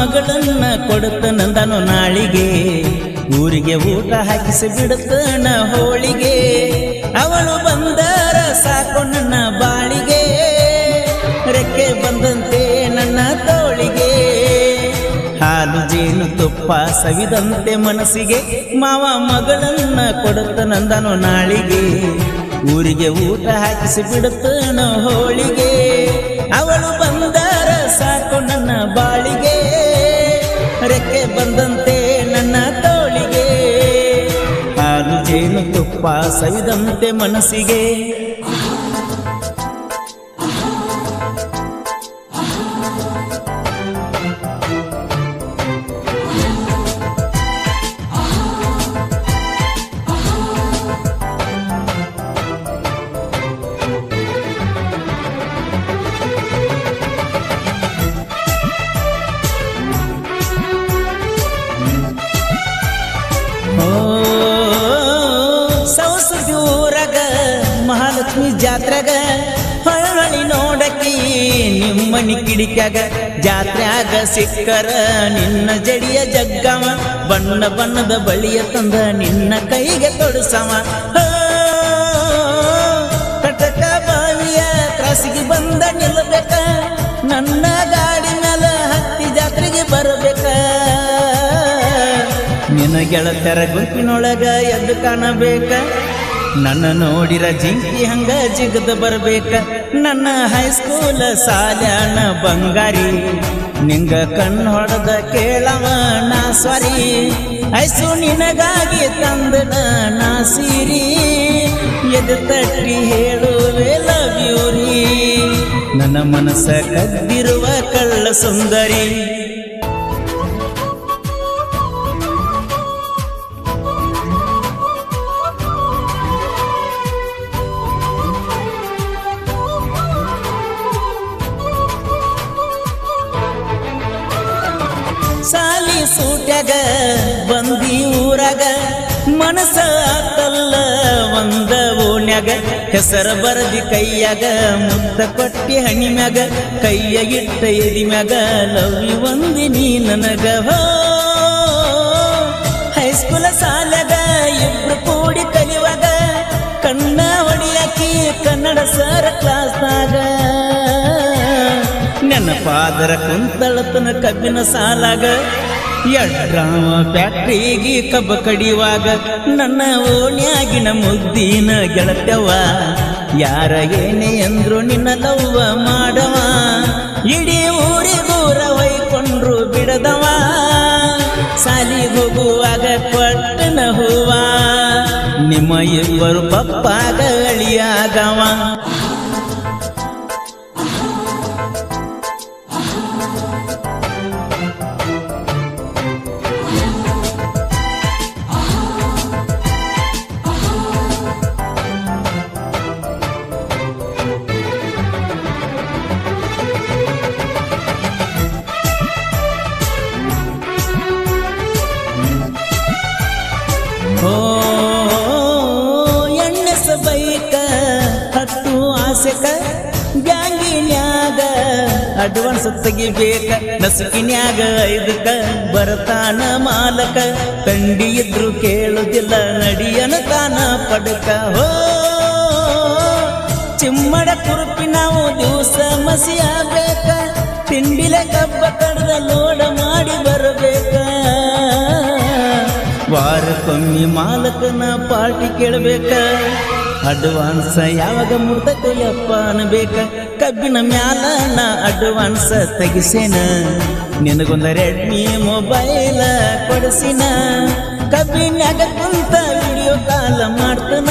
ಮಗಳನ್ನ ಕೊಡುತ್ತನಂದನು ನಾಳಿಗೆ. ಊರಿಗೆ ಊಟ ಹಾಕಿಸಿ ಬಿಡುತ್ತನ ಹೋಳಿಗೆ. ಅವಳು ಬಂದರ ಸಾಕು ನನ್ನ ಬಾಳಿಗೆ. ರೆಕ್ಕೆ ಬಂದಂತೆ ನನ್ನ ತೋಳಿಗೆ. ಹಾಲು, ಜೇನು, ತುಪ್ಪ ಸವಿದಂತೆ ಮನಸ್ಸಿಗೆ ಮಾವ ಮಗಳನ್ನ ಕೊಡುತ್ತನಂದನು ನಾಳಿಗೆ. ಊರಿಗೆ ಊಟ ಹಾಕಿಸಿ ಬಿಡುತ್ತನ ಹೋಳಿಗೆ. ಅವಳು ಜೇನು ತುಪ್ಪ ಸವಿದಂತೆ ಮನಸ್ಸಿಗೆ. ನಿಮ್ಮನಿ ಕಿಡಿಕ್ಯಾಗ ಜಾತ್ರ್ಯಾಗ ಸಿಕ್ಕರ, ನಿನ್ನ ಜಡಿಯ ಜಗ್ಗವ, ಬಣ್ಣ ಬಣ್ಣದ ಬಳಿಯ ತಂದ ನಿನ್ನ ಕೈಗೆ ತೊಡಸವ. ಕಟಕ ಬಾವಿಯ ತ್ರಾಸಿಗೆ ಬಂದ ನಿಲ್ಲಬೇಕ, ನನ್ನ ಗಾಡಿ ಮೇಲ ಹತ್ತಿ ಜಾತ್ರೆಗೆ ಬರಬೇಕ. ನಿನ್ನ ಗೆಳತರ ಗುಂಪಿನೊಳಗ ಎದ್ದು ಕಾಣಬೇಕ, ನನ್ನ ನೋಡಿರ ಜಿಂಕಿ ಹಂಗ ಜಿಗದ ಬರ್ಬೇಕ. ನನ್ನ ಹೈಸ್ಕೂಲ್ ಸಾಲ್ಯಾಣ ಬಂಗಾರಿ. ನಿಂಗ ಕಣ್ಣು ಹೊಡೆದ ಕೇಳವ ನಾ ಸ್ವರಿ. ಐಸು ನಿನಗಾಗಿ ತಂದನ ನಾ ಸೀರಿ. ಎದು ತಟ್ಟಿ ಹೇಳುವೆ ಲವ್ ನನ್ನ ಮನಸ್ಸ ಕದ್ದಿರುವ ಕಳ್ಳ ಸುಂದರಿ. ಬಂದಿ ಊರಾಗ ಮನಸ ಆತಲ್ಲ, ಒಂದ ಓಣ್ಯಾಗ ಹೆಸರ ಬರದಿ ಕೈಯಾಗ ಮುತ್ತ ಕೊಟ್ಟಿ ಹಣಿ ಮ್ಯಾಗ ಕೈಯ ಇಟ್ಟ ಎದಿ ಮ್ಯಾಗ ಲವಿ ಒಂದಿ ನೀ ನನಗ ಹೈಸ್ಕೂಲ ಸಾಲಾಗ ಇಬ್ರು ಕೂಡಿ ಕಲಿಯುವಾಗ, ಕಣ್ಣ ಹೊಡಿಯಾಕಿ ಕನ್ನಡ ಸರ ಕ್ಲಾಸ್ನಾಗ ನೆನಪಾದರ ಕುಂತಳತನ ಕಬ್ಬಿನ ಸಾಲಾಗ ಎಡ್ರಾಮ ಫ್ಯಾಕ್ಟ್ರಿಗೆ ಕಬ್ಬ ಕಡಿಯುವಾಗ, ನನ್ನ ಓಣ್ಯಾಗಿನ ಮುದ್ದಿನ ಗೆಳತ್ಯವ ಯಾರ ಏನೇ ಅಂದ್ರು ನಿನ್ನ ಲವ್ವ ಮಾಡವ, ಇಡೀ ಊರಿಗೂರ ಹೊಯ್ಕೊಂಡ್ರು ಬಿಡದವ ಸಾಲಿಗೆ ಹೋಗುವಾಗ ಕೊಟ್ಟನ ಹೂವ, ನಿಮ್ಮ ಇಬ್ಬರು ಪಪ್ಪಾಗ ಅಳಿಯಾಗವ ಅಡ್ವಾನ್ಸ್ ತೆಗಿಬೇಕ ನಸುಕಿನ್ಯಾಗ ಐದಕ್ಕ ಬರತಾನ ಮಾಲಕ. ತಂಡಿ ಇದ್ರು ಕೇಳುದಿಲ್ಲ, ನಡಿಯನ ತಾನ ಪಡಕ. ಹೋ, ಚಿಮ್ಮಡ ಕುರುಪಿ ನಾವು ದಿವಸ ಮಸಿಯಾಗಬೇಕ. ತಿಂಡಿಲೆ ಕಬ್ಬ ಕಡದ ಲೋಡ ಮಾಡಿ ಬರಬೇಕ. ವಾರಕ್ಕೊಮ್ಮೆ ಮಾಲಕನ ಪಾರ್ಟಿ ಕೇಳಬೇಕ. ಅಡ್ವಾನ್ಸ್ ಯಾವಾಗ ಮುಡ್ದಕ್ಕಯ್ಯಪ್ಪ ಅನ್ಬೇಕ. ಕಬ್ಬಿನ ಮ್ಯಾಲ ನಾ ಅಡ್ವಾನ್ಸ್ ತೆಗಿಸೇನ. ನಿನಗೊಂದ ರೆಡ್ಮಿ ಮೊಬೈಲ್ ಕೊಡಿಸಿನ. ಕಬ್ಬಿನ್ಯಾಗ ಕುಂತ ವಿಡಿಯೋ ಕಾಲ ಮಾಡ್ತನ.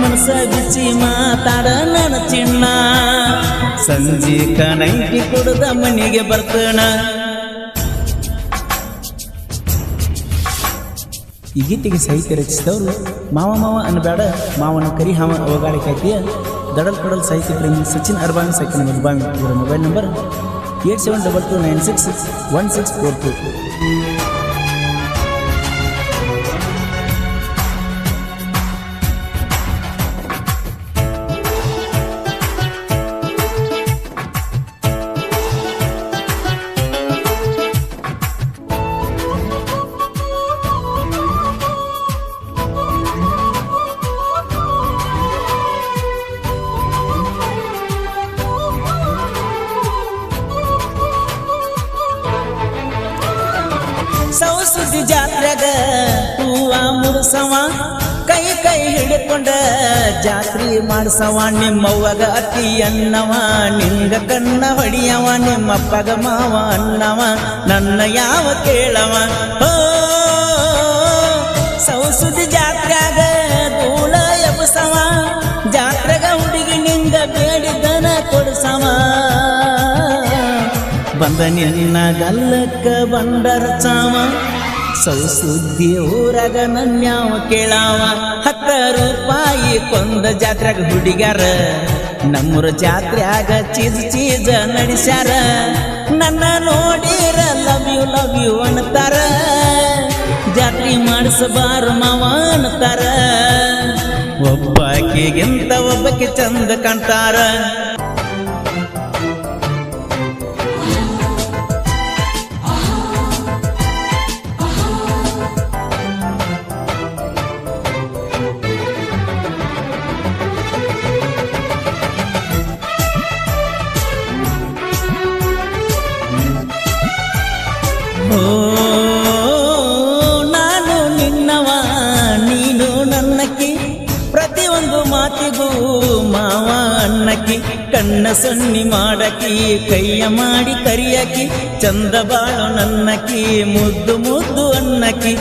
ಮನಸ ಬಿಚ್ಚಿ ಮಾತಾಡ ನನ್ನ ಚಿನ್ನ. ಸಂಜೆ ಕನೈಟಿ ಕುಡ್ದ ಮನೆಗೆ ಬರ್ತಣ ಈ ಗೀತೆಗೆ ಸಾಹಿತ್ಯ ರಚಿಸಿದವರು ಮಾವ ಮಾವ ಅನ್ನಬೇಡ, ಮಾವನ ಕರಿ ಹಾವ ದಡಲ್ ಕೊಡಲ್ ಸಾಹಿತ್ಯ ಪ್ರೇಮಿ ಸಚಿನ್ ಅರ್ಬಾನ್ ಸೈಕಲ್ ಮಧುಬಾಮಿ ಇವರ mobile number eight seven double two nine six one six four two. ಜಾತ್ರಿ ಮಾಡ್ಸವ ನಿಮ್ಮವ್ವಗ ಅತಿ ಅನ್ನವ, ನಿಂಗ ಕಣ್ಣ ಹೊಡಿಯವ, ನಿಮ್ಮಪ್ಪಗ ಮಾವ ಅನ್ನವ, ನನ್ನ ಯಾವ ಕೇಳವ? ಹೋ, ಸೌಸುದಿ ಜಾತ್ರ್ಯಾಗ ಧೂಳ ಎಬ್ಸವ ಜಾತ್ರೆಗ ಹುಡುಗಿ ನಿಂಗ ಬೇಡಿದನ ಕೊಡ್ಸವ. ಬಂದ ನಿನ್ನ ಗಲ್ಲಕ್ಕ ಬಂಡರ ಚಾವ ಸೌಸುದ್ದಿ ಊರಾಗ ನನ್ಯಾವ ಕೇಳಾವ? ಹತ್ತ ರೂಪಾಯಿ ಕೊಂದ ಜಾತ್ರೆಗ ಹುಡುಗ್ಯಾರ. ನಮ್ಮೂರ ಜಾತ್ರೆಯಾಗ ಚೀಜ್ ಚೀಜ ನಡೆಸ್ಯಾರ. ನನ್ನ ನೋಡಿರ ಲವ್ ಯು ಲವ್ ಯು ಅನ್ನತಾರ. ಜಾತ್ರೆ ಮಾಡಿಸಬಾರ ಮಾವ ಅನ್ನತಾರ. ಒಬ್ಬಾಕಿಗಿಂತ ಒಬ್ಬಕ್ಕೆ ಚಂದ ಕಾಣ್ತಾರ. ಓ, ನಾನು ನಿನ್ನವ, ನೀನು ನನ್ನಕ್ಕೆ. ಪ್ರತಿಯೊಂದು ಮಾತಿಗೂ ಮಾವ ಅನ್ನಕ್ಕೆ. ಕಣ್ಣ ಸಣ್ಣಿ ಮಾಡಕಿ ಕೈಯ ಮಾಡಿ ಕರಿಯಕಿ ಚಂದ ಬಾಳು ನನ್ನಕಿ ಮುದ್ದು ಮುದ್ದು ಅನ್ನಕಿ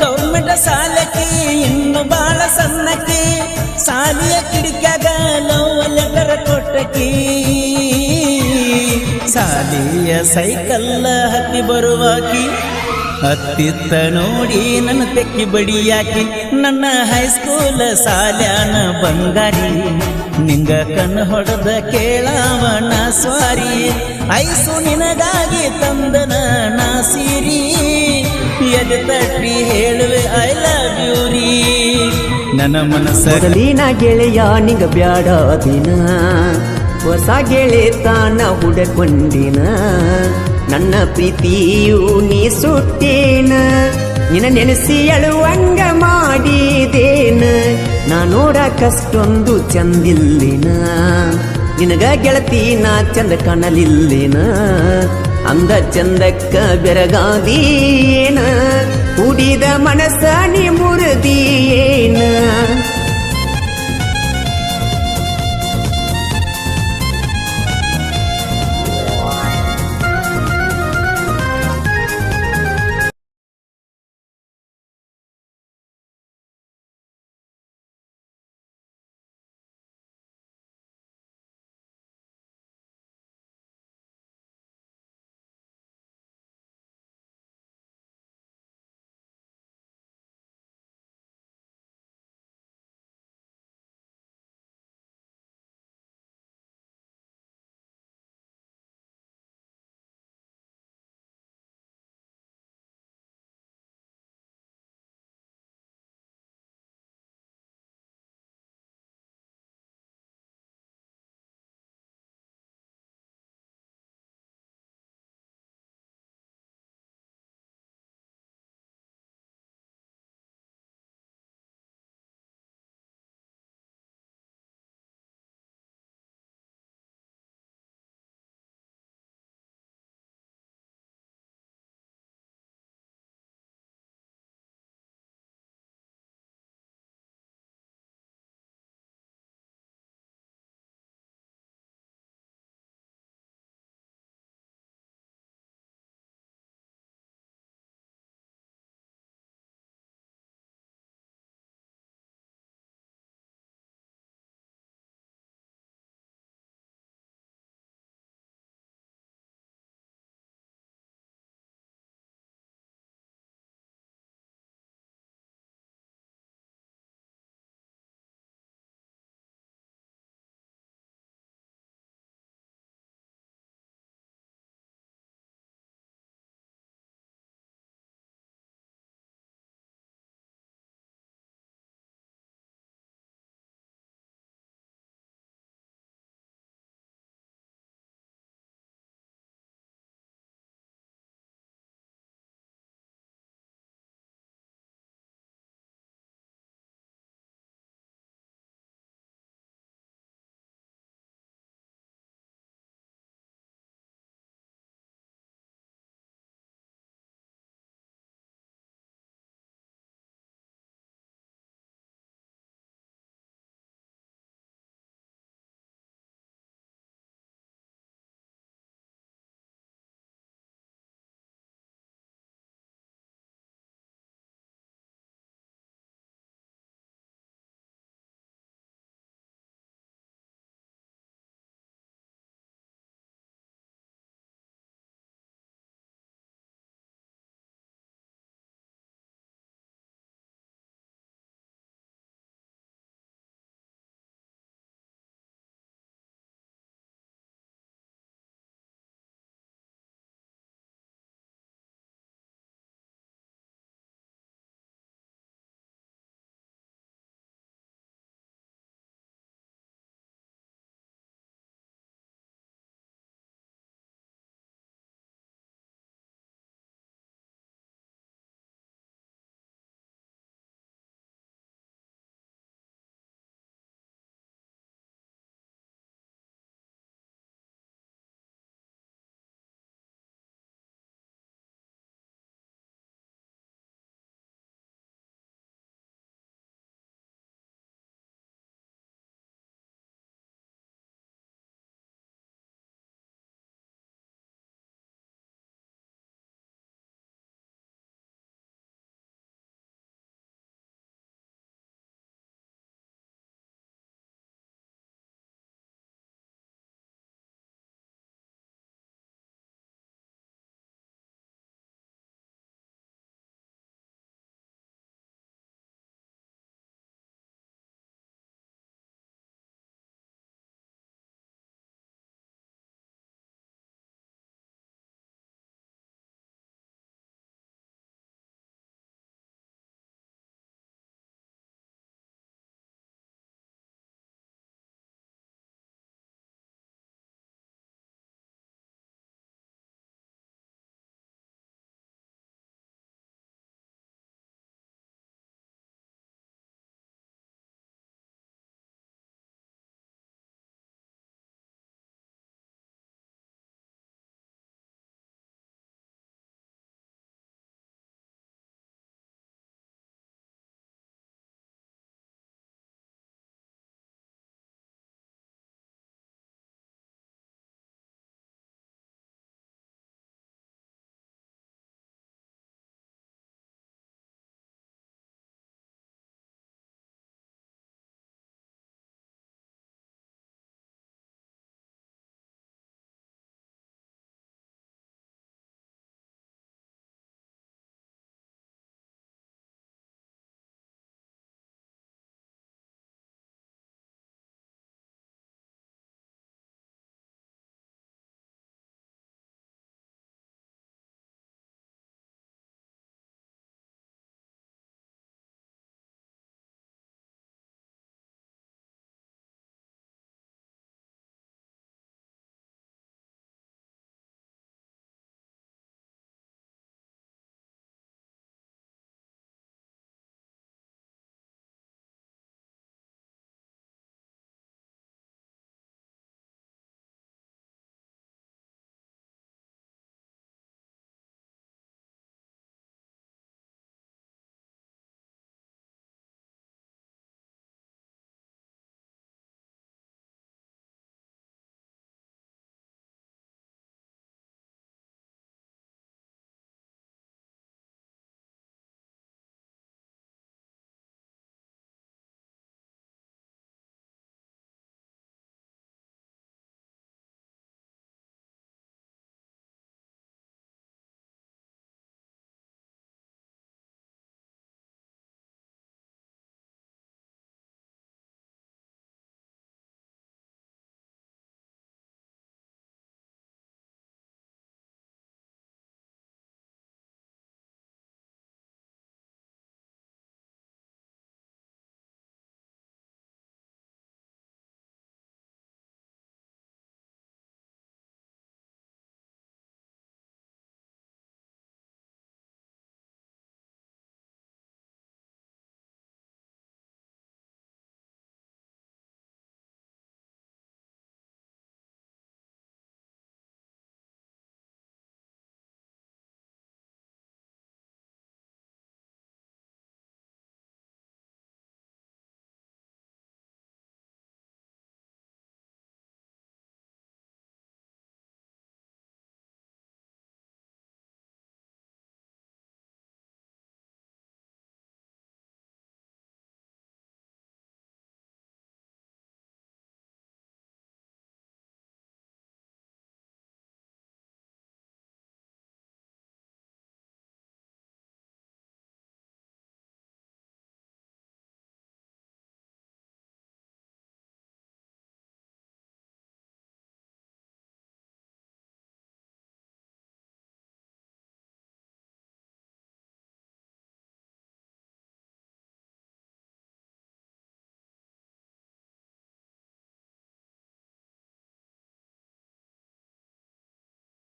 ಗೌರ್ಮೆಂಟ್ ಸಾಲಕಿ ಇನ್ನು ಬಾಳ ಸಣ್ಣಕಿ ಸಾಲಿಯ ಕಿಡಿಕ್ಯಾಗ ಲವ್ ಕೊಟ್ಟಕಿ ಸಾಲಿಯ ಸೈಕಲ್ಲ ಹತ್ತಿ ಬರುವಾಕಿ ಹತ್ತಿತ್ತ ನೋಡಿ ನನ್ನ ತೆಕ್ಕಿ ಬಡಿಯಾಕಿ ನನ್ನ ಹೈಸ್ಕೂಲ್ ಸಾಲ್ಯಾನ ಬಂಗಾರಿ. ನಿಂಗ ಕಣ್ಣು ಹೊಡೆದ ಕೇಳಾವಣ ಸ್ವಾರಿ. ಐಸು ನಿನಗಾಗಿ ತಂದನ ನಾ ಎದೆ ತಟ್ಟಿ ಹೇಳುವೆ ಐ ಲವ್ ಯು ರೀ. ನನ್ನ ಮನಸ್ಸಲ್ಲಿ ನಾ ಗೆಳೆಯ, ನಿಂಗ ಬ್ಯಾಡ ದಿನ. ಹೊಸ ಗೆಳೆತನ ಹುಡಕೊಂಡಿನ. ನನ್ನ ಪ್ರೀತಿಯು ನೀ ಸುಟ್ಟೇನ. ನಿನ ನೆನೆಸಿ ಅಳುವಂಗ ಮಾಡಿದೇನ. ನಾ ನೋಡಕಷ್ಟೊಂದು ಚಂದಿಲ್ಲಿನ. ನಿನಗ ಗೆಳತಿ ನಾ ಚಂದ ಕಾಣಲಿಲ್ಲಿನ. ಅಂದ ಚಂದಕ್ಕ ಬೆರಗಾದೀನ ಕುಡಿದ ಮನಸ್ಸ ನೀ ಮುರಿದಿಯೇ